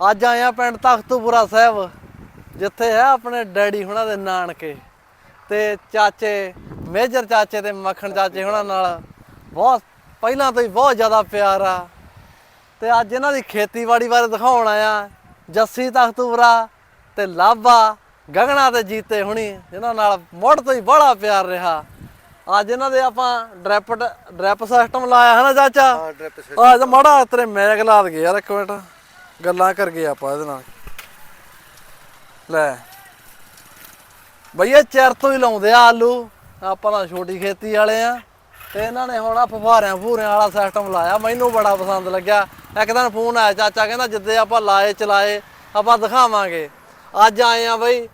ਅੱਜ ਆਏ ਆ ਪਿੰਡ ਤਖਤੂਪੁਰਾ ਸਾਹਿਬ ਜਿੱਥੇ ਹੈ ਆਪਣੇ ਡੈਡੀ ਹੁਣਾਂ ਦੇ ਨਾਨਕੇ ਤੇ ਚਾਚੇ ਮੇਜਰ ਚਾਚੇ ਤੇ ਮੱਖਣ ਚਾਚੇ ਹੁਣਾਂ ਨਾਲ ਬਹੁਤ ਪਹਿਲਾਂ ਤੋਂ ਹੀ ਬਹੁਤ ਜ਼ਿਆਦਾ ਪਿਆਰ ਆ। ਤੇ ਅੱਜ ਇਹਨਾਂ ਦੀ ਖੇਤੀਬਾੜੀ ਬਾਰੇ ਦਿਖਾਉਣ ਆਇਆ ਜੱਸੀ ਤਖਤੂਪੁਰਾ ਤੇ ਲਾਭਾ ਗਗਨਾ ਤੇ ਜੀਤੇ ਹੁਣੀ ਜਿਨ੍ਹਾਂ ਨਾਲ ਮੁੱਢ ਤੋਂ ਹੀ ਬੜਾ ਪਿਆਰ ਰਿਹਾ। ਅੱਜ ਇਹਨਾਂ ਦੇ ਆਪਾਂ ਡ੍ਰਿਪ ਡ੍ਰਿਪ ਸਿਸਟਮ ਲਾਇਆ ਹੈ ਨਾ ਚਾਚਾ? ਹਾਂ ਡ੍ਰਿਪ ਆ ਜਾ ਮਾੜਾ ਤੇਰੇ ਮੈਗ ਲਾ ਦਗੇ ਯਾਰ ਇੱਕ ਮਿੰਟ। ਗੱਲਾਂ ਕਰ ਗਏ ਆਪਾਂ ਇਹਦੇ ਨਾਲ। ਲੈ। ਬਈਏ ਚਿਰ ਤੋਂ ਹੀ ਲਾਉਂਦੇ ਆ ਆਲੂ। ਆਪਾਂ ਤਾਂ ਛੋਟੀ ਖੇਤੀ ਵਾਲੇ ਆ। ਤੇ ਇਹਨਾਂ ਨੇ ਹੁਣ ਆ ਫਫਾਰਿਆਂ ਫੂਰਿਆਂ ਵਾਲਾ ਸਿਸਟਮ ਲਾਇਆ। ਮੈਨੂੰ ਬੜਾ ਪਸੰਦ ਲੱਗਿਆ। ਇੱਕ ਦਿਨ ਫੋਨ ਆਇਆ ਚਾਚਾ ਕਹਿੰਦਾ ਜਿੱਦੇ ਆਪਾਂ ਲਾਏ ਚਲਾਏ ਆਪਾਂ ਦਿਖਾਵਾਂਗੇ। ਅੱਜ ਆਏ ਆ ਬਈ।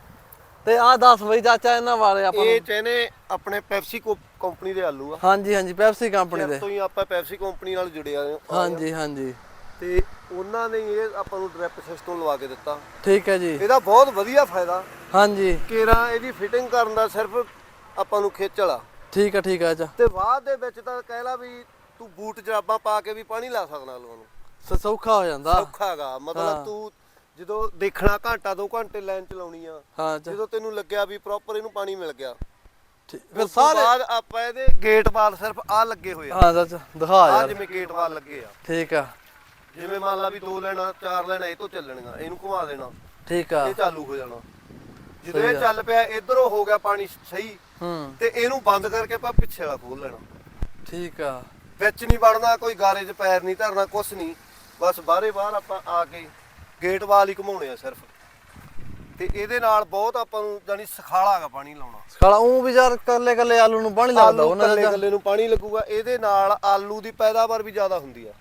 ਤੇ ਆਹ ਦੱਸ ਬਈ ਚਾਚਾ ਇਹਨਾਂ ਬਾਰੇ ਆਪਾਂ ਇਹ ਨੂੰ। ਚਾਹਨੇ ਆਪਣੇ ਪੈਪਸੀ ਕੰਪਨੀ ਦੇ ਆਲੂ ਆ। ਹਾਂਜੀ ਹਾਂਜੀ ਪੈਪਸੀ ਕੰਪਨੀ ਦੇ। ਤੋਂ ਹੀ ਆਪਾਂ ਪੈਪਸੀ ਕੰਪਨੀ ਨਾਲ ਜੁੜੇ ਆ। ਹਾਂਜੀ ਹਾਂਜੀ। ਤੇ ਉਹਨਾਂ ਨੇ ਇਹ ਆਪਾਂ ਨੂੰ ਡ੍ਰਿਪ ਸਿਸਟਮ ਲਵਾ ਕੇ ਦਿੱਤਾ। ਠੀਕ ਹੈ ਜੀ। ਇਹਦਾ ਬਹੁਤ ਵਧੀਆ ਫਾਇਦਾ। ਹਾਂਜੀ। ਕੇਰਾ ਇਹਦੀ ਫਿਟਿੰਗ ਕਰਨ ਦਾ ਸਿਰਫ ਆਪਾਂ ਨੂੰ ਖੇਚਲ ਆ। ਠੀਕ ਹੈ ਠੀਕ ਹੈ ਚਾਚਾ ਤੇ ਬਾਅਦ ਦੇ ਵਿੱਚ ਤਾਂ ਕਹਿ ਲਾ ਵੀ ਤੂੰ ਬੂਟ ਜਰਾਬਾਂ ਪਾ ਕੇ ਵੀ ਪਾਣੀ ਲਾ ਸਕਦਾ ਨੂੰ। ਸ- ਸੌਖਾ ਹੋ ਜਾਂਦਾ। ਸੌਖਾ ਹੈਗਾ ਹਾਂ। ਮਤਲਬ ਤੂੰ ਜਦੋਂ ਦੇਖਣਾ ਘੰਟਾ ਦੋ ਘੰਟੇ ਲਾਈਨ ਚਲਾਉਣੀ ਆ ਜਦੋਂ ਤੈਨੂੰ ਲੱਗਿਆ ਵੀ ਪ੍ਰੋਪਰ ਇਹਨੂੰ ਪਾਣੀ ਮਿਲ ਗਿਆ। ਫਿਰ ਸਾਰੇ ਬਾਅਦ ਆਪਾਂ ਇਹਦੇ ਗੇਟ ਵਾਲ ਸਿਰਫ ਆ ਲੱਗੇ ਹੋਏ ਆ। ਹਾਂ ਚਾਚਾ ਦਿਖਾ ਆ ਯਾਰ। ਜਿਵੇਂ ਗੇਟ ਵਾਲ ਲੱਗੇ ਆ। ਠੀਕ ਆ। ਜਿਵੇਂ ਮੰਨ ਲਾ ਵੀ ਦੋ ਲੈਣਾ ਚਾਰ ਲੈਣਾ ਇਹ ਤੋਂ ਚੱਲਣੀਆਂ ਇਹਨੂੰ ਘੁਮਾ ਦੇਣਾ। ਠੀਕ ਆ। ਇਹ ਚਾਲੂ ਹੋ ਜਾਣਾ। ਜਦੋਂ ਇਹ। ਚੱਲ ਪਿਆ ਇਧਰੋਂ ਹੋ ਗਿਆ ਪਾਣੀ ਸਹੀ ਹੂੰ। ਤੇ ਇਹਨੂੰ ਬੰਦ ਕਰਕੇ ਆਪਾਂ ਪਿੱਛੇ ਵਾਲਾ ਖੋਲ ਲੈਣਾ। ਠੀਕ ਆ। ਵਿੱਚ ਨਹੀਂ ਵੜਨਾ ਕੋਈ ਗਾਰੇ 'ਚ ਪੈਰ ਨਹੀਂ ਧਰਨਾ ਕੁਛ ਨਹੀਂ। ਬਸ ਬਾਹਰੇ ਬਾਹਰ ਆਪਾਂ ਆ ਕੇ ਗੇਟ ਵਾਲ ਹੀ ਘੁਮਾਉਣੇ ਆ ਸਿਰਫ। ਤੇ ਇਹਦੇ ਨਾਲ ਬਹੁਤ ਆਪਾਂ ਨੂੰ ਜਾਨੀ ਸਖਾਲਾ ਹੈਗਾ ਪਾਣੀ ਲਾਉਣਾ। ਖਾਲਾ ਉਹ ਵੀ ਯਾਰ ਕੱਲੇ ਕੱਲੇ ਆਲੂ ਨੂੰ ਪਾਣੀ ਲੱਗਦਾ ਉਹਨਾਂ ਕੱਲੇ ਦਾ ਕੱਲੇ ਨੂੰ ਪਾਣੀ ਲੱਗੂਗਾ। ਇਹਦੇ ਨਾਲ ਆਲੂ ਦੀ ਪੈਦਾਵਾਰ ਵੀ ਜ਼ਿਆਦਾ ਹੁੰਦੀ ਆ।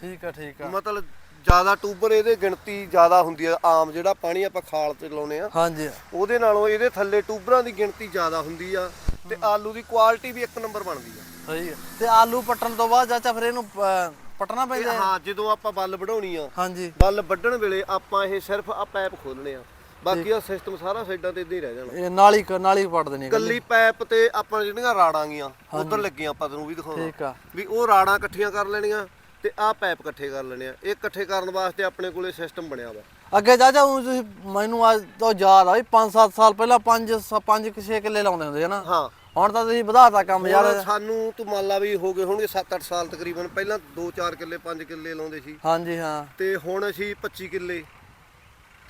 ਠੀਕ ਆ ਠੀਕ ਆ। ਮਤਲਬ ਜ਼ਿਆਦਾ ਟੂਬਰ ਇਹਦੇ ਗਿਣਤੀ ਜ਼ਿਆਦਾ ਹੁੰਦੀ ਆ ਆਮ ਜਿਹੜਾ ਪਾਣੀ ਆਪਾਂ ਖਾਲ ਤੇ ਲਾਉਨੇ ਆ। ਹਾਂਜੀ। ਉਹਦੇ ਨਾਲੋਂ ਇਹਦੇ ਥੱਲੇ ਟੂਬਰਾਂ ਦੀ ਗਿਣਤੀ ਜ਼ਿਆਦਾ ਹੁੰਦੀ ਆ ਤੇ ਆਲੂ ਦੀ ਕੁਆਲਿਟੀ ਵੀ ਇੱਕ ਨੰਬਰ ਬਣਦੀ ਆ। ਸਹੀ ਆ। ਤੇ ਆਲੂ ਪੱਟਣ ਤੋਂ ਬਾਅਦ ਚਾਚਾ ਫਿਰ ਇਹਨੂੰ ਪੱਟਣਾ ਪੈਂਦਾ ਹੈ? ਜਦੋਂ ਆਪਾਂ ਬੱਲ ਵਢਾਉਣੀ ਆ ਹਾਂਜੀ। ਬੱਲ ਵੱਢਣ ਵੇਲੇ ਆਪਾਂ ਇਹ ਸਿਰਫ ਆ ਪੈਪ ਖੋਲਣੇ ਆ ਬਾਕੀ ਆ ਸਿਸਟਮ ਸਾਰਾ ਸਾਈਡਾਂ ਤੇ ਇਦਾਂ ਹੀ ਰਹਿ ਜਾਣਾ। ਇਹ ਨਾਲੀ ਨਾਲੀ ਪੱਟ ਦੇਣੀ ਕੱਲੀ ਪੈਪ ਤੇ ਆਪਾਂ ਜਿਹੜੀਆਂ ਰਾੜਾਂ ਗੀਆਂ ਉਧਰ ਲੱਗੀਆਂ ਆਪਾਂ ਤੈਨੂੰ ਵੀ ਦਿਖਾਉਣਾ। ਠੀਕ ਆ। ਵੀ ਉਹ ਰਾੜਾਂ ਇਕੱਠੀਆਂ ਕਰ ਲੈਣੀਆਂ ਤੇ ਆਹ ਪੈਪ ਇਕੱਠੇ ਕਰ ਲੈਣੇ ਆ। ਇਹ ਇਕੱਠੇ ਕਰਨ ਵਾਸਤੇ ਆਪਣੇ ਕੋਲੇ ਸਿਸਟਮ ਬਣਿਆ ਵਾ। ਅੱਗੇ ਚਾਚਾ ਊਂ ਤੁਸੀਂ ਮੈਨੂੰ ਅੱਜ ਤੋਂ ਯਾਦ ਆ ਵੀ 5-7 ਸਾਲ ਪਹਿਲਾਂ 5 5 6 ਕਿੱਲੇ ਲਾਉਂਦੇ ਹੁੰਦੇ ਸੀ ਨਾ ਹਾਂ। ਹੁਣ ਤਾਂ ਤੁਸੀਂ ਵਧਾਤਾ ਕੰਮ ਯਾਰ। ਹੁਣ ਸਾਨੂੰ ਤੂੰ ਮੰਨ ਲਾ ਵੀ ਹੋ ਗਏ ਹੋਣਗੇ 7-8 ਸਾਲ ਤਕਰੀਬਨ। ਪਹਿਲਾਂ 2-4 ਕਿੱਲੇ 5 ਕਿੱਲੇ ਲਾਉਂਦੇ ਸੀ। ਹਾਂਜੀ ਹਾਂ। ਤੇ ਹੁਣ ਅਸੀਂ 25 ਕਿੱਲੇ।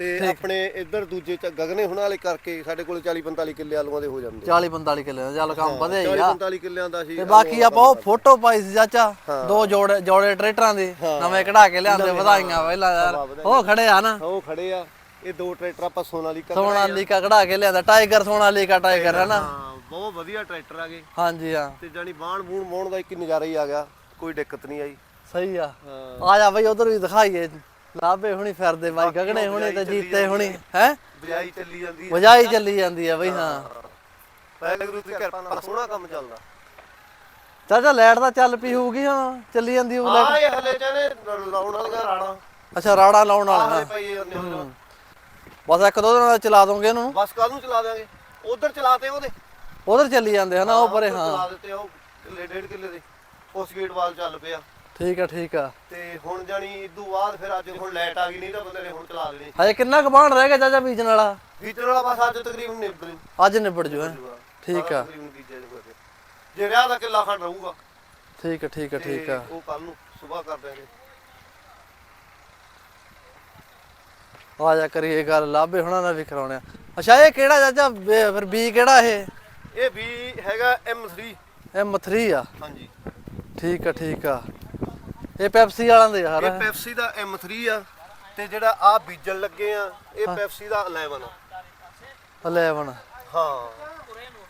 ਤੇ ਆਪਣੇ ਇੱਧਰ ਦੂਜੇ ਚ ਗਗਨੇ ਹੁਣਾਂ ਵਾਲੇ ਕਰਕੇ ਸਾਡੇ ਕੋਲ 40-45 ਕਿੱਲੇ ਆਲੂਆਂ ਦੇ ਹੋ ਜਾਂਦੇ 40 45 ਕਿੱਲੇ ਦਾ ਚੱਲ ਕੰਮ ਵਧਿਆ ਹੀ ਆ। 40-45 ਕਿੱਲਿਆਂ ਦਾ ਸੀ ਤੇ ਬਾਕੀ ਆਪਾਂ ਉਹ ਫੋਟੋ ਪਾਈ ਸੀ ਚਾਚਾ ਦੋ ਜੋੜੇ ਜੋੜੇ ਟਰੈਕਟਰਾਂ ਦੇ ਨਵੇਂ ਕਢਾ ਕੇ ਲਿਆਂਦੇ ਵਧਾਈਆਂ ਪਹਿਲਾਂ ਯਾਰ। ਉਹ ਖੜੇ ਆ ਨਾ। ਉਹ ਖੜੇ ਆ। ਇਹ ਦੋ ਟਰੈਕਟਰ ਆਪਾਂ ਸੋਨਾਲੀਕਾ ਸੋਨਾਲੀਕਾ ਕਢਾ ਕੇ ਲਿਆਂਦਾ ਟਾਈਗਰ ਸੋਨਾਲੀਕਾ ਟਾਈਗਰ ਹੈ ਨਾ। ਬਹੁਤ ਵਧੀਆ ਟਰੈਕਟਰ ਆ ਗਏ ਹਾਂਜੀ ਹਾਂ। ਤੇ ਜਾਨੀ ਬਾਣ ਬੂਣ ਮੋਣ ਦਾ ਇੱਕ ਨਜ਼ਾਰਾ ਹੀ ਆ ਗਿਆ ਕੋਈ ਦਿੱਕਤ ਨਹੀਂ ਆਈ। ਸਹੀ ਆ। ਆ ਜਾ ਬਈ ਉਧਰ ਵੀ ਦਿਖਾਈਏ। ਲਾਭੇ ਹੁਣੀ ਫਿਰਦੇ ਬਾਈ ਗਗਣੇ ਹੁਣੀ ਤੇ ਜੀਤੇ ਹੁਣੀ ਹੈ? ਬਿਜਾਈ ਚੱਲੀ ਜਾਂਦੀ ਹੈ ਵਜਾਈ ਚੱਲੀ ਜਾਂਦੀ ਆ ਬਈ ਹਾਂ। ਵਾਹਿਗੁਰੂ ਦੀ ਕਿਰਪਾ ਨਾਲ ਸੋਹਣਾ ਕੰਮ ਚੱਲਦਾ। ਚਾਚਾ ਲਾਈਟ ਤਾਂ ਚੱਲ ਪਈ ਹੋਊਗੀ ਹਾਂ। ਚੱਲੀ ਜਾਂਦੀ ਲਾਈਟ। ਆ ਇਹ ਹਲੇ ਚਾਹਨੇ ਲਾਉਣ ਵਾਲੀਆਂ ਰਾੜਾਂ। ਅੱਛਾ ਰਾੜਾ ਲਾਉਣ ਵਾਲਾ ਹੋ। ਬਸ ਇੱਕ ਦੋ ਦਿਨਾਂ ਦਾ ਚਲਾ ਦੋਗੇ ਇਹਨੂੰ। ਬਸ ਕੱਲ ਨੂੰ ਚਲਾ ਦਿਆਂਗੇ। ਉਧਰ ਚਲਾਤੇ ਉਹਦੇ। ਉਧਰ ਚੱਲੀ ਜਾਂਦੇ ਹਨਾ ਉਹ ਪਰੇ ਹਾਂ ਚਲਾ ਦਿੱਤੇ ਉਹ ਕਿੱਲੇ ਡੇਢ ਕਿੱਲੇ ਦੇ। ਉਸ ਗੇਟ ਵਾਲ ਚੱਲ ਪਿਆ। ਠੀਕ ਆ ਠੀਕ ਆ। ਤੇ ਹੁਣ ਜਾਨੀ ਇਦੋਂ ਬਾਅਦ ਫਿਰ ਅੱਜ ਹੁਣ ਲਾਈਟ ਆ ਗਈ ਨਹੀਂ ਤਾਂ ਬੰਦੇ ਨੇ ਹੁਣ ਚਲਾ ਦੇਣੀ। ਹਜੇ ਕਿੰਨਾ ਕੁ ਬਾਣ ਰਹਿ ਗਿਆ ਚਾਚਾ ਬੀਜਣ ਵਾਲਾ? ਬੀਜਣ ਵਾਲਾ ਬਸ ਅੱਜ ਤਕਰੀਬਨ ਨਿਬੜ ਅੱਜ ਨਿਬੜ ਜੂ ਹੈ? ਠੀਕ ਆ। ਜੇ ਰਿਆ ਦਾ ਕਿੱਲਾ ਖੰਡ ਰਹੂਗਾ। ਠੀਕ ਆ ਠੀਕ ਆ ਠੀਕ ਆ। ਉਹ ਕੱਲ ਨੂੰ ਸਵੇਰ ਕਰ ਦਿਆਂਗੇ। ਆ ਜਾ ਕਰੀਏ ਗੱਲ ਲਾਭੇ ਹੁਣਾਂ ਨਾਲ ਵੀ ਕਰਾਉਣੇ ਆ। ਅੱਛਾ ਇਹ ਕਿਹੜਾ ਚਾਚਾ? ਬੇ- ਫਿਰ ਬੀ ਕਿਹੜਾ ਇਹ? ਇਹ ਵੀ ਹੈਗਾ M3 M3 ਆ? ਹਾਂਜੀ। ਠੀਕ ਆ ਠੀਕ ਆ। ਇਹ ਪੈਪਸੀ ਵਾਲਾਂ ਦੇ ਯਾਰ ਇਹ ਪੈਪਸੀ ਦਾ M3 ਆ ਤੇ ਜਿਹੜਾ ਆ ਬੀਜਣ ਲੱਗੇ ਆ ਇਹ ਪੈਪਸੀ ਦਾ 11 ਆ। 11 ਹਾਂ।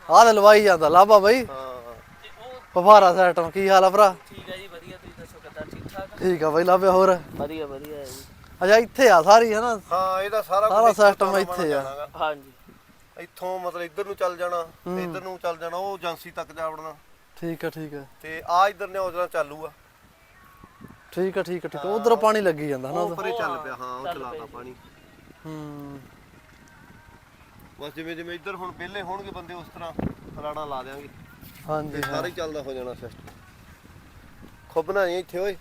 ਆਹ ਤੇ ਲਵਾਈ ਜਾਂਦਾ ਲਾਭਾ ਬਈ। ਹਾਂ। ਫਫਾਰਾ ਸੈਟਮ ਕੀ ਹਾਲ ਆ ਭਰਾ? ਠੀਕ ਹੈ ਜੀ ਵਧੀਆ ਤੁਸੀਂ ਦੱਸੋ ਕਿੱਦਾਂ ਠੀਕ ਠਾਕ? ਠੀਕ ਆ ਬਈ ਲਾਭੇ ਹੋਰ? ਵਧੀਆ ਵਧੀਆ ਹੈ ਜੀ। ਅੱਛਾ ਇੱਥੇ ਆ ਸਾਰੀ ਹੈ ਨਾ? ਹਾਂ ਇਹਦਾ ਸਾਰਾ ਸਾਰਾ ਕੁਝ ਇੱਥੋਂ ਆ। ਹਾਂਜੀ। ਇੱਥੋਂ ਮਤਲਬ ਇੱਧਰ ਨੂੰ ਚੱਲ ਜਾਣਾ ਤੇ ਇੱਧਰ ਨੂੰ ਚੱਲ ਜਾਣਾ ਉਹ ਏਜੰਸੀ ਤੱਕ ਜਾ ਵੜਨਾ। ਠੀਕ ਆ ਠੀਕ ਆ। ਤੇ ਆ ਇੱਧਰ ਨੇ ਉਹਦਾ ਚਾਲੂ ਆ। ਠੀਕ ਆ ਠੀਕ ਆ ਠੀਕ ਆ। ਉਧਰ ਪਾਣੀ ਲੱਗੀ ਜਾਂਦਾ ਹਨਾ ਉਹ ਪਰੇ ਚੱਲ ਪਿਆ ਹਾਂ ਉਹ ਚਲਾਤਾ ਪਾਣੀ। ਹੂੰ। ਬਸ ਜਿਵੇਂ ਜਿਵੇਂ ਇੱਧਰ ਹੁਣ ਵਿਹਲੇ ਹੋਣਗੇ ਬੰਦੇ ਉਸ ਤਰ੍ਹਾਂ ਰਾੜਾਂ ਲਾ ਦੇਾਂਗੇ ਹਾਂਜੀ ਹਾਂ ਸਾਰਾ ਹੀ ਚੱਲਦਾ ਹੋ ਜਾਣਾ ਸਿਸਟਮ ਖੁੱਬਣਾ ਨਹੀਂ ਇੱਥੇ ਓਏ।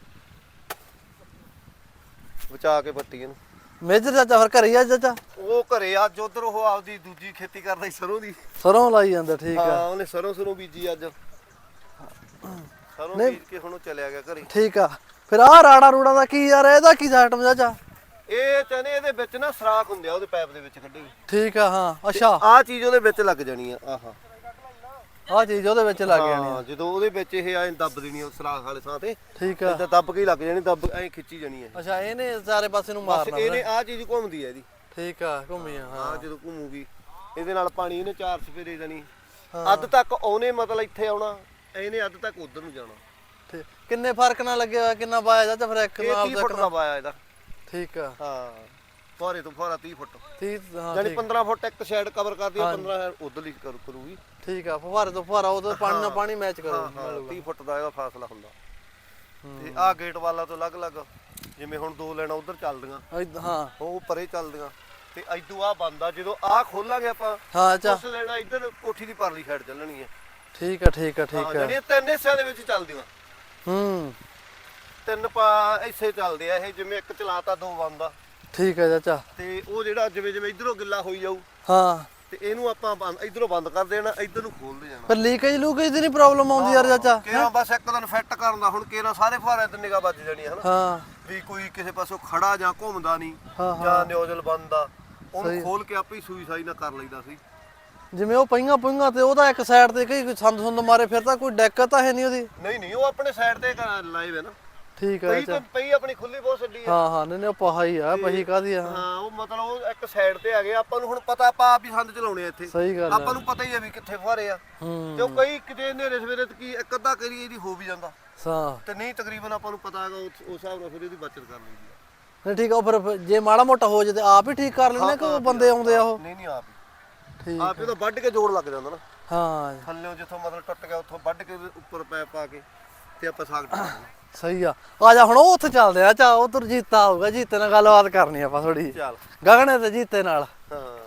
ਬਚਾ ਕੇ ਪੱਟੀ ਇਹਨੂੰ। ਮੇਜਰ ਚਾਚਾ ਫਿਰ ਘਰੇ ਹੀ ਆ ਚਾਚਾ? ਉਹ ਘਰੇ ਅੱਜ ਉਧਰ ਉਹ ਆਪਦੀ ਦੂਜੀ ਖੇਤੀ ਕਰਦਾ ਸੀ ਸਰੋਂ ਦੀ। ਸਰੋਂ ਲਾਈ ਜਾਂਦਾ ਠੀਕ ਆ। ਹਾਂ ਉਹਨੇ ਸਰੋਂ ਸਰੋਂ ਬੀਜੀ ਅੱਜ। ਸਰੋਂ ਨਹੀਂ। ਬੀਜ ਕੇ ਹੁਣ ਉਹ ਚਲਿਆ ਗਿਆ ਘਰੇ। ਠੀਕ ਆ। ਫਿਰ ਆਹ ਰਾੜਾ ਰੂੜਾ ਦਾ ਕੀ ਯਾਰ ਇਹਦਾ ਕੀ ਸਿਸਟਮ ਚਾਚਾ ਇਹ ਚਨੇ ਇਹਦੇ ਵਿੱਚ ਨਾ ਸਰਾਖ ਹੁੰਦੇ ਆ ਉਹਦੇ ਪਾਈਪ ਦੇ ਵਿੱਚ ਕੱਢੇ। ਠੀਕ ਆ ਹਾਂ ਅੱਛਾ। ਆਹ ਚੀਜ਼ ਉਹਦੇ ਵਿੱਚ ਲੱਗ ਜਾਣੀ ਆ ਆਹਾ। ਆਹ ਚੀਜ਼ ਉਹਦੇ ਵਿੱਚ ਲੱਗ ਜਾਣੀ ਆ। ਹਾਂ ਜਦੋਂ ਉਹਦੇ ਵਿੱਚ ਇਹ ਐਂ ਦੱਬ ਦੇਣੀ ਆ ਸਰਾਖ ਵਾਲੇ ਥਾਂ ਤੇ ਠੀਕ ਆ। ਇਦਾਂ ਦੱਬ ਕੇ ਹੀ ਲੱਗ ਜਾਣੀ ਦੱਬ ਐਂ ਖਿੱਚੀ ਜਾਣੀ ਹੈ ਅੱਛਾ ਇਹਨੇ ਸਾਰੇ ਪਾਸੇ ਨੂੰ ਬਸ ਮਾਰਨਾ ਇਹਨੇ। ਆਹ ਚੀਜ਼ ਘੁੰਮਦੀ ਹੈ ਇਹਦੀ। ਠੀਕ ਆ ਘੁੰਮੀਆਂ ਹਾਂ। ਹਾਂ ਜਦੋਂ ਘੁੰਮੂਗੀ ਇਹਦੇ ਨਾਲ ਪਾਣੀ ਇਹਨੇ ਚਾਰ ਸਫੇਰੇ ਦੇਣੀ ਹਾਂ। ਅੱਧ ਤੱਕ ਉਹਨੇ ਮਤਲਬ ਇੱਥੇ ਆਉਣਾ ਇਹਨੇ ਅੱਧ ਤੱਕ ਉਧਰ ਨੂੰ ਜਾਣਾ। ਕਿੰਨੇ ਫ਼ਰਕ ਨਾਲ ਲੱਗਿਆ ਹੋਇਆ ਕਿੰਨਾ ਪਾਇਆ ਚਾਚਾ ਫਿਰ ਇੱਕ ਇਹ ਨਾਲ 30 ਦਾ ਫੁੱਟ ਦਾ ਪਾਇਆ ਇਹਦਾ। ਠੀਕ ਆ। ਹਾਂ ਫੁਹਾਰੇ ਤੋਂ ਫੁਹਾਰਾ 30 ਫੁੱਟ। 30 ਹਾਂ ਯਾਨੀ ਠੀਕ। 15 ਫੁੱਟ ਇੱਕ ਸਾਈਡ ਕਵਰ ਕਰਦੀ ਹਾਂ। 15 ਉਧਰ ਹੀ ਕਰ- ਕਰੂਗੀ। ਠੀਕ ਆ ਫੁਹਾਰੇ ਤੋਂ ਫੁਹਾਰਾ ਉਹਦੇ ਪਾਣੀ ਨਾਲ ਪਾਣੀ ਮੈਚ ਕਰੋ ਹਾਂ ਹਾਂ 30 ਫੁੱਟ ਦਾ ਇਹਦਾ ਫਾਸਲਾ ਹੁੰਦਾ। ਤੇ ਆਹ ਗੇਟ ਵਾਲਾ ਤੋਂ ਅਲੱਗ-ਅਲੱਗ ਜਿਵੇਂ ਹੁਣ ਦੋ ਲੈਣਾ ਉਧਰ ਚੱਲਦੀਆਂ। ਹਾਂ। ਉਹ ਪਰੇ ਚੱਲਦੀਆਂ। ਤੇ ਐਦੂ ਆ ਬੰਦਾ ਜਦੋਂ ਆਹ ਖੋਲਾਂਗੇ ਆਪਾਂ ਹਾਂ ਅੱਛਾ। ਉਸ ਲੈਣਾ ਇੱਧਰ ਕੋਠੀ ਦੀ ਪਰਲੀ ਸਾਈਡ ਚੱਲਣੀ ਹੈ ਠੀਕ ਆ ਠੀਕ ਆ ਠੀਕ ਆ। ਜਿਹੜੀਆਂ ਤਿੰਨ ਹਿੱਸਿਆਂ ਦੇ ਵਿੱਚ ਚੱਲਦੀਆਂ। ਹੂੰ। ਤਿੰਨ ਪਾ ਹਿੱਸੇ ਚੱਲਦੇ ਆ ਇਹ ਜਿਵੇਂ ਇੱਕ ਚਲਾਤਾ ਦੋ ਬੰਦਾ ਠੀਕ ਆ ਚਾਚਾ। ਤੇ ਉਹ ਜਿਹੜਾ ਜਿਵੇਂ ਜਿਵੇਂ ਇਧਰੋਂ ਗਿੱਲਾ ਹੋਈ ਜਾਊ ਹਾਂ। ਤੇ ਇਹਨੂੰ ਆਪਾਂ ਇਧਰੋਂ ਬੰਦ ਕਰ ਦੇਣਾ ਇਧਰ ਨੂੰ ਖੋਲ ਦੇ ਜਾਣਾ ਪਰ ਲੀਕੇਜ ਲੂਕੇਜ ਦੀ ਨਹੀਂ ਪ੍ਰੋਬਲਮ ਆਉਂਦੀ ਯਾਰ ਚਾਚਾ ਕਿਹੜਾ ਬਸ ਇੱਕ ਦਿਨ ਫਿੱਟ ਕਰਨ ਦਾ ਹੁਣ ਕਿਹੜਾ ਸਾਰੇ ਫੁਹਾਰੇ ਤੇ ਨਿਗਾਹ ਵੱਜ ਜਾਣੀ ਹੈ ਹਨਾ? ਹਾਂ। ਵੀ ਕੋਈ ਕਿਸੇ ਪਾਸੋਂ ਖੜਾ ਜਾਂ ਘੁੰਮਦਾ ਨਹੀਂ ਹਾਂ, ਹਾਂ। ਜਾਂ ਨਿਓਜਲ ਬੰਦਾ। ਉਹਨੂੰ ਖੋਲ ਕੇ ਆਪੇ ਹੀ ਸੂਈ ਸਾਈ ਨਾਲ ਕਰ ਲਈਦਾ ਸੀ। ਜਿਵੇਂ ਉਹ ਪਈਆਂ ਪਈਆਂ ਤੇ ਉਹਦਾ ਇੱਕ ਸਾਈਡ ਤੇ ਕਈ ਸੰਦ ਸੰਦ ਮਾਰੇ ਫਿਰ ਤਾਂ ਕੋਈ ਡੈਕ ਤਾਂ ਹੈ ਨਹੀਂ ਉਹਦੀ। ਨਹੀਂ ਨਹੀਂ ਉਹ ਆਪਣੇ ਸਾਈਡ ਤੇ ਲਾਈਵ ਹੈ ਨਾ। ਠੀਕ ਆ ਪਈ ਚਾਚਾ ਪਈ ਆਪਣੀ ਖੁੱਲੀ ਬਹੁਤ ਛੱਡੀ ਹੈ। ਹਾਂ ਹਾਂ ਨਹੀਂ ਨਹੀਂ ਉਹ ਪਹਾਈ ਆ ਪਹੀ ਕਾਦੀ ਆ? ਹਾਂ ਉਹ ਮਤਲਬ ਉਹ ਇੱਕ ਸਾਈਡ ਤੇ ਹੈਗੇ ਆਪਾਂ ਨੂੰ ਹੁਣ ਪਤਾ ਆਪਾਂ ਆਪ ਹੀ ਸੰਦ ਚਲਾਉਣੇ ਆ ਇੱਥੇ। ਸਹੀ ਗੱਲ ਆਪਾਂ ਆ। ਨੂੰ ਪਤਾ ਹੀ ਹੈ ਵੀ ਕਿੱਥੇ ਫੁਹਾਰੇ ਆ। ਹੂੰ। ਤੇ ਉਹ ਕਈ ਕਿਤੇ ਹਨੇਰੇ ਸਵੇਰੇ ਤੇ ਕੀ ਇੱਕ ਅੱਧਾ ਕਰੀ ਇਹਦੀ ਹੋ ਵੀ ਜਾਂਦਾ। ਹਾਂ। ਤੇ ਨਹੀਂ ਤਕਰੀਬਨ ਆਪਾਂ ਨੂੰ ਪਤਾ ਹੈਗਾ ਉਸ ਉਸ ਹਿਸਾਬ ਨਾਲ ਫਿਰ ਇਹਦੀ ਬਚਤ ਕਰ ਲਈਦੀ ਆ। ਨਹੀਂ ਠੀਕ ਆ ਉਹ ਫਿਰ- ਫਿਰ ਜੇ ਮਾੜਾ ਮੋਟਾ ਹੋ ਜੇ ਤੇ ਆਪ ਹੀ ਠੀਕ ਕਰ ਲੈਣੇ ਕਿ ਉਹ ਬੰਦੇ ਆਉਂਦੇ ਆ ਉਹ? ਨਹੀਂ ਨਹੀਂ ਆਪ ਹੀ। ਠੀਕ ਆਪ ਉਹਦਾ ਵੱਢ ਕੇ ਜੋੜ ਲੱਗ ਜਾਂਦਾ ਨਾ। ਹਾਂ। ਥੱਲੇੋਂ ਜਿੱਥੋਂ ਮਤਲਬ ਟੁੱਟ ਗਿਆ ਉੱਥੋਂ ਵੱਢ ਕੇ ਉੱਪਰ ਪੈਪ ਪਾ ਕੇ ਤੇ ਆਪਾਂ ਸਾਗ ਸਹੀ ਆ। ਆ ਜਾ ਹੁਣ ਉਹ ਉੱਥੇ ਚੱਲਦੇ ਆ। ਚਾ ਉਧਰ ਜੀਤਾ ਆਊਗਾ। ਜੀਤੇ ਨਾਲ ਗੱਲਬਾਤ ਕਰਨੀ ਆਪਾਂ ਥੋੜੀ ਚੱਲ। ਗਗਨੇ ਤੇ ਜੀਤੇ ਨਾਲ। ਹਾਂ।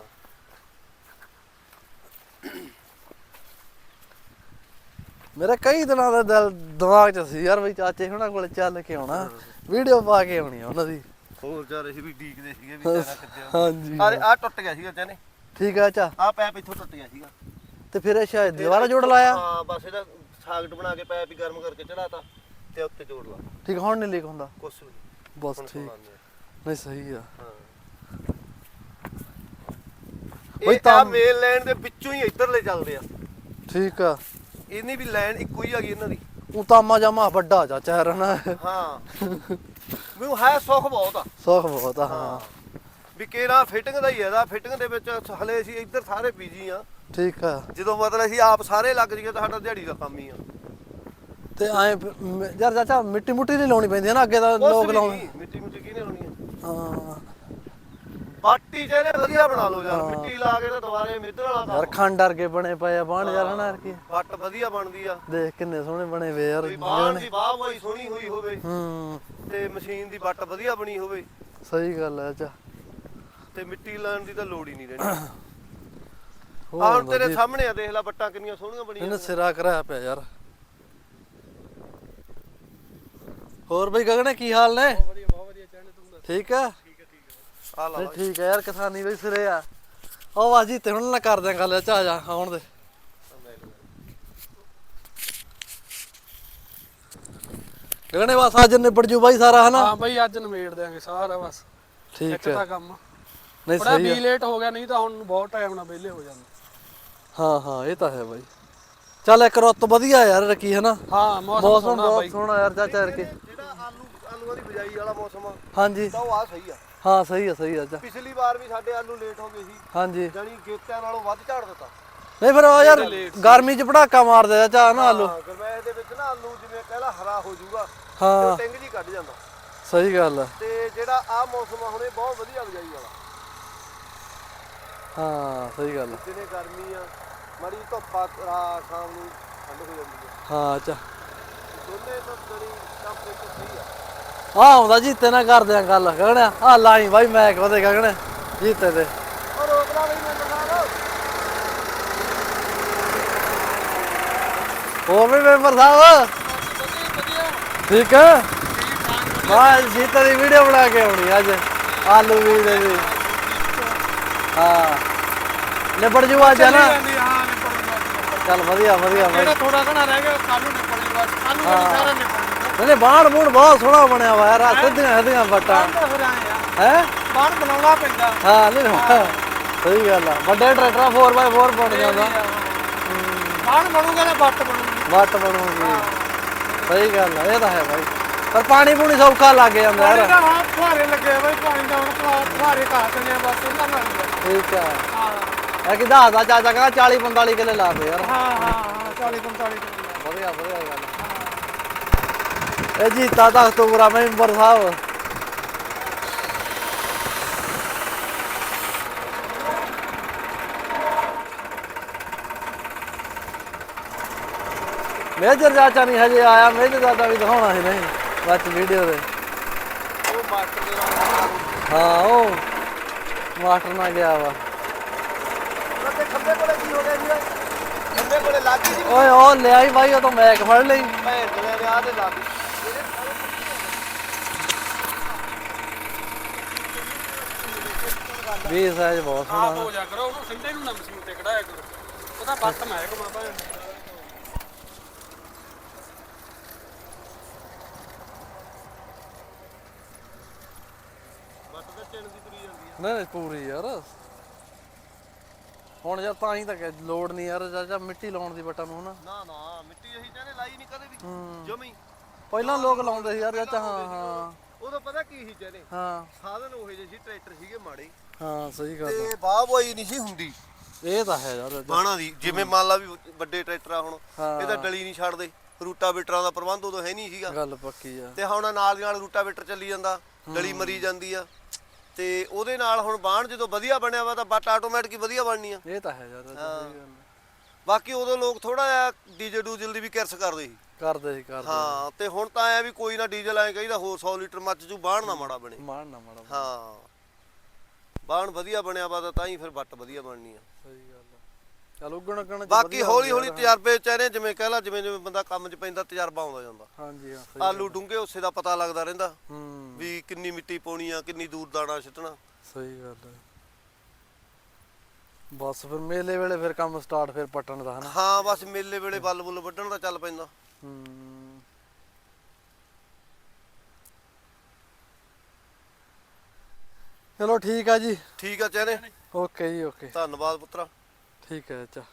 ਮੇਰੇ ਕਈ ਦਿਨਾਂ ਦਾ ਦਿਲ ਦਿਮਾਗ 'ਚ ਸੀ ਯਾਰ ਬਈ ਚਾਚੇ ਹੁਣਾਂ ਕੋਲ ਚੱਲ ਕੇ ਆਉਣਾ। ਵੀਡੀਓ ਪਾ ਕੇ ਆਉਣੀ ਆ ਉਹਨਾਂ ਦੀ। ਹੋਰ ਚਾਰ ਅਸੀਂ ਵੀ ਡੀਕਦੇ ਸੀਗੇ ਵੀ ਕਿੱਥੇ ਹਾਂਜੀ। ਆ ਆ ਟੁੱਟ ਗਿਆ ਸੀਗਾ ਚਾਨੇ ਠੀਕ ਆ ਚਾ ਆ ਪੈਪ ਇੱਥੋਂ ਟੁੱਟ ਗਿਆ ਸੀਗਾ। ਤੇ ਫਿਰ ਇਹ ਸ਼ਾਇਦ ਦੁਬਾਰਾ ਜੋੜ ਲਾਇਆ? ਹਾਂ ਬਸ ਇਹਦਾ ਸਾਗਟ ਬਣਾ ਕੇ ਪੈਪ ਹੀ ਗਰਮ ਕਰਕੇ ਚੜਾਤਾ ਤੇ ਉੱਤੇ ਜੋੜ ਲਾ। ਠੀਕ ਆ, ਹੁਣ ਨਹੀਂ ਲੀਕ ਹੁੰਦਾ? ਕੁਛ ਵੀ ਨੀ, ਬਸ ਹੁਣ ਠੀਕ। ਸੁਣਾਉਂਦੇ ਆ। ਨਹੀਂ ਸਹੀ ਆ। ਹਾਂ। ਬਈ ਇਹ ਤਾਂ- ਤਾਂ ਲਾਈਨ ਦੇ ਵਿੱਚੋਂ ਹੀ ਇੱਧਰਲੇ ਚੱਲਦੇ ਆ। ਠੀਕ ਆ। ਇਹਨੀ ਵੀ ਲਾਈਨ ਇੱਕੋ ਹੀ ਹੈਗੀ ਇਹਨਾਂ ਦੀ। ਉਹ ਤਾਮਾ ਜਾਮਾ ਵੱਡਾ ਚਾਚਾ ਰਣਾ ਹਾਂ। ਵੀ ਉਹ ਹੈ ਸੁੱਖ ਬਹੁਤ ਆ। ਸੁੱਖ ਬਹੁਤ ਆ ਹਾਂ। ਵੀ ਕਿਹੜਾ ਫਿਟਿੰਗ ਦਾ ਹੀ ਹੈ ਦਾ ਫਿਟਿੰਗ ਦੇ ਵਿੱਚ ਹਲੇ ਅਸੀਂ ਇੱਧਰ ਸਾਰੇ ਬੀਜੀ ਆ ਠੀਕ ਆ। ਜਦੋਂ ਮਤਲਬ ਅਸੀਂ ਆਪ ਸਾਰੇ ਲੱਗ ਜੀਏ ਤਾਂ ਸਾਡਾ ਦਿਹਾੜੀ ਦਾ ਕੰਮ ਹੀ ਆ। ਤੇ ਐ ਯਾਰ ਚਾਚਾ ਮਿੱਟੀ ਮੁੱਟੀ ਨਹੀਂ ਲਾਉਣੀ ਪੈਂਦੀ ਹੈ ਨਾ ਅੱਗੇ ਤਾਂ ਲੋਕ ਲਾਉਂਦੇ। ਮਿੱਟੀ ਮੁੱਟੀ ਕਿਹਨੇ ਲਾਉਣੀ ਆ ਹਾਂ। ਬਾਟੀ ਜਿਹੜੇ ਵਧੀਆ ਬਣਾ ਲਓ ਯਾਰ। ਮਿੱਟੀ ਲਾ ਕੇ ਤਾਂ ਦੁਬਾਰੇ ਮਿੱਧਰ ਵਾਲਾ ਯਾਰ ਖੰਡ ਵਰਗੇ ਬਣੇ ਪਏ ਆ ਬਾਣ ਯਾਰ ਹਨਾ ਕੀ ਬੱਟ ਵਧੀਆ ਬਣਦੀ ਆ। ਦੇਖ ਕਿੰਨੇ ਸੋਹਣੇ ਬਣੇ ਵੇ ਯਾਰ ਬਾਹਰ ਦੀ ਬਾਹ ਬਈ ਸੋਹਣੀ ਹੋਈ ਹੋਵੇ। ਹੂੰ। ਤੇ ਮਸ਼ੀਨ ਦੀ ਬੱਟ ਵਧੀਆ ਬਣੀ ਹੋਵੇ। ਸਹੀ ਗੱਲ ਹੈ ਚਾ ਤੇ ਮਿੱਟੀ ਲਾਉਣ ਦੀ ਤਾਂ ਲੋੜ ਹੀ ਨਹੀਂ ਰਹਿਣੀ ਆਹ ਹੁਣ ਤੇਰੇ। ਸਾਹਮਣੇ ਆ ਦੇਖ ਲੈ ਬੱਟਾਂ ਕਿੰਨੀਆਂ ਸੋਹਣੀਆਂ ਬਣੀਆਂ ਇਹਨੇ ਸਿਰਾ ਕਰਾਇਆ ਪਿਆ ਯਾਰ। ਹੋਰ ਬਈ ਗਗਨੇ ਕੀ ਹਾਲ ਨੇ? ਵਧੀਆ ਬਹੁਤ ਵਧੀਆ ਚੜ੍ਹਨੇ ਤੂੰ ਦੱਸ। ਠੀਕ ਆ? ਆ ਲਾ ਠੀਕ ਆ ਯਾਰ ਕਿਸਾਨੀ ਬਈ ਸਿਰੇ ਆ। ਉਹ ਆ ਜੀ ਤੇ ਹੁਣ ਨਾ ਕਰਦੇ ਆ ਗੱਲ ਚਾ ਜਾ ਆਉਣ ਦੇ। ਗਗਨੇ ਬਸ ਅੱਜ ਨਿਬੜ ਜੂ ਬਾਈ ਸਾਰਾ ਹਨਾ? ਹਾਂ ਬਈ ਅੱਜ ਨਵੇੜ ਦਿਆਂਗੇ ਸਾਰਾ ਬਸ। ਠੀਕ ਇੱਕ ਤਾਂ ਹੈ ਕੰਮ। ਨਹੀਂ ਬੜਾ ਸਹੀ ਵੀ ਆ ਲੇਟ ਹੋ ਗਿਆ ਨਹੀਂ ਤਾਂ ਹੁਣ ਬਹੁਤ ਟਾਈਮ ਨਾਲ ਵਿਹਲੇ ਹੋ ਜਾਂਦੇ। ਹਾਂ ਹਾਂ ਇਹ ਤਾਂ ਹੈ ਬਾਈ। ਚੱਲ ਇੱਕ ਰੁੱਤ ਵਧੀਆ ਯਾਰ ਰੱਖੀ ਹੈ ਨਾ? ਹਾਂ ਮੌਸਮ ਮੌਸਮ ਸੋਹਣਾ ਬਹੁਤ ਬਾਈ। ਸੋਹਣਾ ਯਾਰ ਚਾਚਾ ਕੇ ਜਿਹੜਾ ਆਲੂ ਆਲੂਆਂ ਦੀ ਬਿਜਾਈ ਵਾਲਾ ਮੌਸਮ ਆ ਹਾਂਜੀ। ਤਾਂ ਉਹ ਆ ਸਹੀ ਆ। ਹਾਂ ਸਹੀ ਆ ਸਹੀ ਆ ਚਾ ਪਿਛਲੀ ਵਾਰ ਵੀ ਸਾਡੇ ਆਲੂ ਲੇਟ ਹੋ ਗਏ ਸੀ। ਹਾਂਜੀ। ਜਾਨੀ ਗੇਤਿਆਂ ਨਾਲੋਂ ਵੱਧ ਝਾੜ ਦਿੱਤਾ। ਨਹੀਂ ਫਿਰ ਉਹ ਯਾਰ ਗਰਮੀ ਚ ਪੜਾਕਾ ਮਾਰਦੇ ਆ ਚਾ ਨਾ ਆਲੂ। ਹਾਂ ਗਰਮੈਸ਼ ਦੇ ਵਿੱਚ ਨਾ ਆਲੂ ਜਿਵੇਂ ਪਹਿਲਾਂ ਹਰਾ ਹੋ ਜਾਊਗਾ ਤੇ ਹਾਂ ਉਹ ਟਿੰਗ ਜੀ ਕੱਢ ਜਾਂਦਾ। ਸਹੀ ਗੱਲ ਆ। ਤੇ ਜਿਹੜਾ ਆ ਮੌਸਮ ਆ ਹੁਣ ਇਹ ਬਹੁਤ ਵਧੀਆ ਬਿਜਾਈ ਵਾਲਾ। ਹਾਂ ਸਹੀ ਗੱਲ ਆ। ਦਿਨੇ ਗਰਮੀ ਆ ਮਾੜੀ ਜਿਹੀ ਧੁੱਪ ਆ ਰਾ- ਸ਼ਾਮ ਨੂੰ ਠੰਡ ਹੋ ਜਾਂਦੀ ਆ। ਹਾਂ ਚਾ ਦੋਨੇ ਤਾਂ ਜਿਹੜੀ ਟੈਂਪਰੇਚਰ ਸਹੀ ਆ। ਆ ਆਉਂਦਾ ਜੀਤੇ ਨਾਲ ਕਰਦੇ ਆ ਗੱਲ ਗਗਣਿਆ ਆ ਲਾਈ ਬਾਈ ਮੈਂ ਕਹਦੇ ਗਗਣੇ ਜੀਤੇ ਤੇ ਉਹ ਰੋਕ ਲਾ ਬਈ ਮੈਨੂੰ ਹੋਰ ਵੀ ਮੈਂਬਰ ਸਾਹਿਬ? ਠੀਕ ਵਾਹ ਜੀਤੇ ਦੀ ਵੀਡੀਓ ਬਣਾ ਕੇ ਆਉਣੀ ਅੱਜ ਆਲੂ ਵੀ ਦੇ ਦੇ। ਹਾਂ। ਨਿਬੜ ਜੂ ਅੱਜ ਹੈ ਨਾ? ਜਾਂਦੀ ਹਾਂ ਨਿਪੜ ਜੂਗਾ ਚੱਲ ਵਧੀਆ ਵਧੀਆ ਬਾਈ ਜਿਹੜਾ ਥੋੜਾ ਘਣਾ ਰਹਿ ਗਿਆ ਕੱਲ ਨੂੰ ਨਿਪੜ ਜੂਗਾ ਕੱਲ ਨੂੰ ਹਾਂ। ਸਾਰਾ ਨਿਪੜ ਜੂਗਾ ਨਹੀਂ ਬਾਣ ਬੂਣ ਬਹੁਤ ਸੋਹਣਾ ਬਣਿਆ ਵਾ ਯਾਰ ਆਹ ਸਿੱਧੀਆਂ ਸਿੱਧੀਆਂ ਬੱਟਾਂ ਤਾਂ ਫਿਰ ਆਏ ਆ। ਹੈ? ਬਾਣ ਬਣਾਉਣਾ ਪੈਂਦਾ। ਹਾਂ ਨਹੀਂ ਨਾ, ਸਹੀ ਗੱਲ ਆ। ਵੱਡੇ ਟਰੈਕਟਰ 4x4 ਬਣ ਜਾਂਦਾ। ਬਾਣ ਬਣੂਗਾ ਨਾ ਬੱਟ ਬਣੂਗੀ। ਵੱਟ ਬਣੂਗੀ। ਸਹੀ ਗੱਲ ਆ ਇਹ ਤਾਂ ਹੈ ਬਾਈ। ਪਰ ਪਾਣੀ ਪੂਣੀ ਸੌਖਾ ਲੱਗ ਜਾਂਦਾ ਯਾਰ। ਦਾ ਹਾਂ ਫੁਹਾਰੇ ਲੱਗੇ ਬਈ ਪਾਣੀ ਦਾ ਹੁਣ ਫੁਹਾ- ਫੁਹਾਰੇ ਘਾ ਚਲੇ ਬਸ ਉਹਨਾਂ ਨਾਲ। ਠੀਕ ਆ। ਹਾਂ। ਇਹ ਕਿ ਦੱਸਦਾ ਚਾਚਾ ਕਹਿੰਦਾ 40 45 ਕਿੱਲੇ ਲਾ ਦੇ ਯਾਰ। ਹਾਂ ਹਾਂ ਹਾਂ 40 45 ਕਿਲੋ ਵਧੀਆ ਵਧੀਆ ਗੱਲ ਇਹ ਜੀਤਾ ਤਖਤੂਰਾ ਮੈਂਬਰ ਸਾਹਿਬ। ਮੇਜਰ ਚਾਚਾ ਨਹੀਂ ਹਜੇ ਆਇਆ ਮੇਜਰ ਚਾਚਾ ਵੀ ਦਿਖਾਉਣਾ ਸੀ ਨਹੀਂ। ਵਿੱਚ ਵੀਡੀਓ ਦੇ। ਉਹ ਮਾਸਟਰ ਦੇ ਨਾਲ ਹਾਂ ਉਹ ਮਾਸਟਰ ਨਾਲ ਗਿਆ ਵਾ। ਤੇ ਖੱਬੇ ਕੋਲੇ ਕੀ ਹੋ ਗਿਆ ਜੀ? ਖੱਬੇ ਕੋਲੇ ਲੱਗੀ ਜੀ ਓਏ ਉਹ ਲਿਆਈ ਬਾਈ ਉਹ ਤਾਂ ਮੈਕ ਫੜ ਲਈ। ਭੈਣ ਦੇ ਆ ਤੇ ਲੱਗੀ ਵੀ ਸਾਈਜ਼ ਬਹੁਤ ਆਪ ਸੋਹਣਾ ਹੋ ਜਾ ਕਰੋ ਉਹਨੂੰ ਸਿੰਧੇ ਨੂੰ ਨਾ ਮਸ਼ੀਨ ਤੇ ਕਢਾਇਆ ਕਰੋ। ਉਹਦਾ ਬੱਤ ਮੈਂ ਕਮਾ ਭਾਂ ਬੱਟ ਤੇ ਚਿਣ ਦੀ ਤੁਰੀ ਜਾਂਦੀ ਆ ਨਹੀਂ ਨਹੀਂ ਪੂਰੀ ਯਾਰ। ਹੁਣ ਯਾਰ ਤਾਂ ਹੀ ਤਾਂ ਕਿ ਲੋੜ ਨਹੀਂ ਯਾਰ ਚਾਚਾ ਮਿੱਟੀ ਲਾਉਣ ਦੀ ਬਟਨ ਨੂੰ ਹਨਾ ਨਾ ਨਾ ਮਿੱਟੀ ਅਸੀਂ ਚਾਹਨੇ ਲਾਈ ਨਹੀਂ ਕਦੇ ਵੀ। ਜਮੀ। ਪਹਿਲਾਂ ਲੋਕ ਲਾਉਂਦੇ ਸੀ ਯਾਰ ਚਾਚਾ ਹਾਂ ਹਾਂ। ਉਦੋਂ ਪਤਾ ਕੀ ਸੀ ਚਾਹਨੇ ਹਾਂ। ਸਾਧਨ ਉਹੇ ਜਿਹੇ ਸੀ ਟਰੈਕਟਰ ਸੀਗੇ ਮਾੜੇ। ਹਾਂ ਸਹੀ ਗੱਲ ਆ। ਤੇ ਬਾਹ ਬੋਈ ਨਹੀਂ ਸੀ ਹੁੰਦੀ। ਇਹ ਤਾਂ ਹੈ ਯਾਰ। ਚਾਚਾ। ਬਾਣਾ ਦੀ ਜਿਵੇਂ ਮੰਨ ਲਾ ਵੀ ਵੱਡੇ ਟਰੈਕਟਰ ਆ ਹੁਣ ਹਾਂ। ਇਹ ਤਾਂ ਡਲੀ ਨਹੀਂ ਛੱਡਦੇ। ਰੂਟਾਵੇਟਰਾਂ ਦਾ ਪ੍ਰਬੰਧ ਉਦੋਂ ਹੈ ਨਹੀਂ ਸੀਗਾ। ਗੱਲ ਪੱਕੀ ਆ। ਤੇ ਹੁਣ ਨਾਲ ਦੀ ਨਾਲ ਰੂਟਾਵੇਟਰ ਚੱਲੀ ਜਾਂਦਾ ਡਲੀ ਮਰੀ ਜਾਂਦੀ ਆ। ਤੇ ਉਹਦੇ ਨਾਲ ਹੁਣ ਬਾਣ ਜਦੋਂ ਵਧੀਆ ਬਣਿਆ ਵਾ ਤਾਂ ਬੱਟ ਆਟੋਮੈਟਿਕ ਹੀ ਵਧੀਆ ਬਣਨੀ ਆ। ਇਹ ਤਾਂ ਹੈ ਯਾਰ ਸਹੀ ਗੱਲ। ਬਾਕੀ ਉਦੋਂ ਲੋਕ ਥੋੜਾ ਜਿਹਾ ਡੀਜ਼ਲ ਡੂਜ਼ਲ ਦੀ ਵੀ ਕਿਰਸ ਕਰਦੇ ਸੀ। ਕਰਦੇ ਸੀ ਕਰਦੇ ਹਾਂ ਤੇ ਹੁਣ ਤਾਂ ਐ ਵੀ ਕੋਈ ਨਾ ਡੀਜ਼ਲ ਐ ਕਹੀਦਾ ਹੋਰ 100 ਲੀਟਰ ਮੱਚ ਜੂ ਬਾਣ ਨਾ ਮਾੜਾ ਬਣੇ। ਮਾਰ ਨਾ ਮਾੜਾ ਹਾਂ। ਬਾਣ ਵਧੀਆ ਬਣਿਆ ਵਾ ਤਾਂ ਤਾਂ ਹੀ ਫਿਰ ਬੱਟ ਵਧੀਆ ਬਣਨੀ ਆ। ਚਲ ਉਗਣ ਉਗਣ ਚ ਬਾਕੀ ਵਧੀਆ ਹੌਲੀ ਹੌਲੀ। ਤਜਰਬੇ ਚਾਹਨੇ ਜਿਵੇਂ ਕਹਿ ਲਾ ਜਿਵੇਂ ਜਿਵੇਂ ਬੰਦਾ ਕੰਮ 'ਚ ਪੈਂਦਾ ਤਜਰਬਾ ਆਉਂਦਾ ਜਾਂਦਾ। ਹਾਂਜੀ ਹਾਂ ਸਹੀ ਆਲੂ ਡੂੰਘੇ ਉਸੇ ਦਾ ਪਤਾ ਲੱਗਦਾ ਰਹਿੰਦਾ ਹੂੰ। ਵੀ ਕਿੰਨੀ ਮਿੱਟੀ ਪਾਉਣੀ ਆ ਕਿੰਨੀ ਦੂਰ ਦਾਣਾ ਛਿੱਟਣਾ। ਸਹੀ ਗੱਲ ਹੈ ਬਸ ਫਿਰ ਮੇਲੇ ਵੇਲੇ ਫਿਰ ਕੰਮ ਸਟਾਰਟ ਫਿਰ ਪਟਣ ਦਾ ਹਨਾ? ਹਾਂ ਬਸ ਮੇਲੇ ਵੇਲੇ ਬੱਲ ਬੁੱਲ ਵੱਢਣ ਦਾ ਚੱਲ ਪੈਂਦਾ। ਹੂੰ। ਚਲੋ ਠੀਕ ਆ ਜੀ। ਠੀਕ ਆ ਚਾਹਨੇ ਓਕੇ ਜੀ ਓਕੇ। ਧੰਨਵਾਦ ਪੁੱਤਰਾ। ਠੀਕ ਹੈ ਅੱਛਾ